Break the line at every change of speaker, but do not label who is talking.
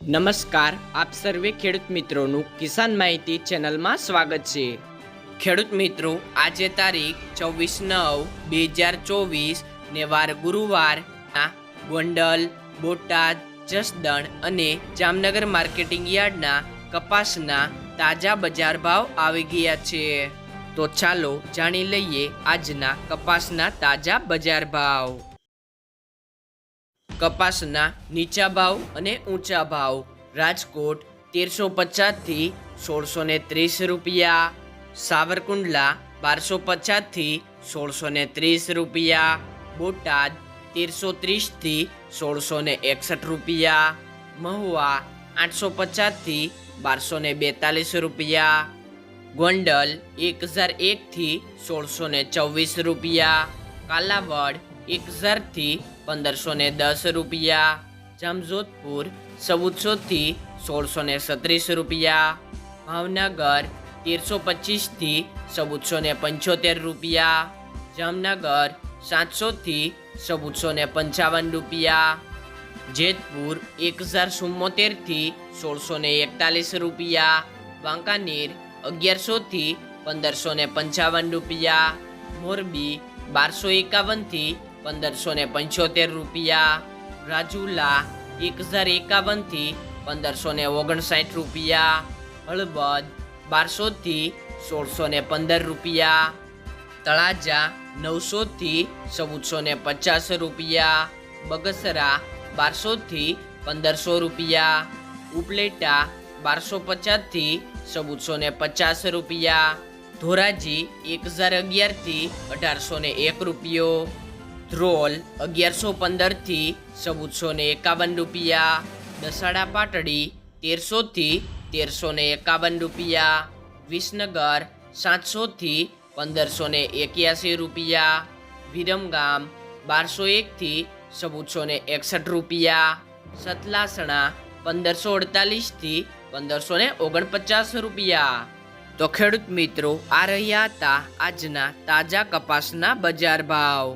નમસ્કાર, આપ સર્વે ખેડૂત મિત્રોનું કિસાન માહિતી ચેનલમાં સ્વાગત છે. ખેડૂત મિત્રો, આજે તારીખ ચોવીસ નવ બે હજાર ચોવીસ ને વાર ગુરુવારના ગોંડલ, બોટાદ, જસદણ અને જામનગર માર્કેટિંગ યાર્ડના કપાસના તાજા બજાર ભાવ આવી ગયા છે. તો ચાલો જાણી લઈએ આજના કપાસના તાજા બજાર ભાવ. કપાસના નીચા ભાવ અને ઊંચા ભાવ. રાજકોટ તેરસો પચાસથી સોળસો ને ત્રીસ રૂપિયા. સાવરકુંડલા બારસો પચાસથી સોળસો ને ત્રીસ રૂપિયા. બોટાદ તેરસો ત્રીસથી સોળસો ને એકસઠ રૂપિયા. મહુવા આઠસો પચાસથી બારસો ને બેતાલીસ રૂપિયા. ગોંડલ એક હજાર એકથી સોળસો ને ચોવીસ રૂપિયા. કાલાવડ એક હજારથી પંદરસો ને દસ રૂપિયા, જામજોધપુર ચૌદસોથી સોળસો ને સત્રીસ રૂપિયા, ભાવનગર તેરસો પચીસથી ચૌદસો ને પંચોતેર રૂપિયા, જામનગર સાતસોથી ચૌદસો ને પંચાવન રૂપિયા, જેતપુર એક હજાર ચુમ્મોતેરથી સોળસો ને એકતાલીસ રૂપિયા, વાંકાનેર અગિયારસોથી પંદરસો ને પંચાવન રૂપિયા, મોરબી બારસો એકાવનથી પંદરસો ને પંચોતેર રૂપિયા. રાજુલા એક હજાર એકાવનથી પંદરસો ને ઓગણસાઠ રૂપિયા. હળવદ બારસોથી સોળસો ને પંદર રૂપિયા. તળાજા નવસોથી ચૌદસો ને પચાસ રૂપિયા. બગસરા બારસોથી પંદરસો રૂપિયા. ઉપલેટા બારસો પચાસથી ચૌદસો ને પચાસ રૂપિયા. ધોરાજી એક હજાર અગિયારથી અઢારસો ને એક રૂપિયો. ધ્રોલ અગિયારસો પંદરથી ચૌદસો ને એકાવન રૂપિયા, દસાડા પાટડી તેરસોથી તેરસો ને એકાવન રૂપિયા, વિસનગર સાતસોથી પંદરસો ને એક્યાસી રૂપિયા, વિરમગામ બારસો એકથી ચૌદસો ને એકસઠ રૂપિયા, સતલાસણા પંદરસો અડતાલીસથી પંદરસો ને ઓગણપચાસ રૂપિયા. તો ખેડૂત મિત્રો, આ રહ્યા હતા આજના તાજા કપાસના બજાર ભાવ.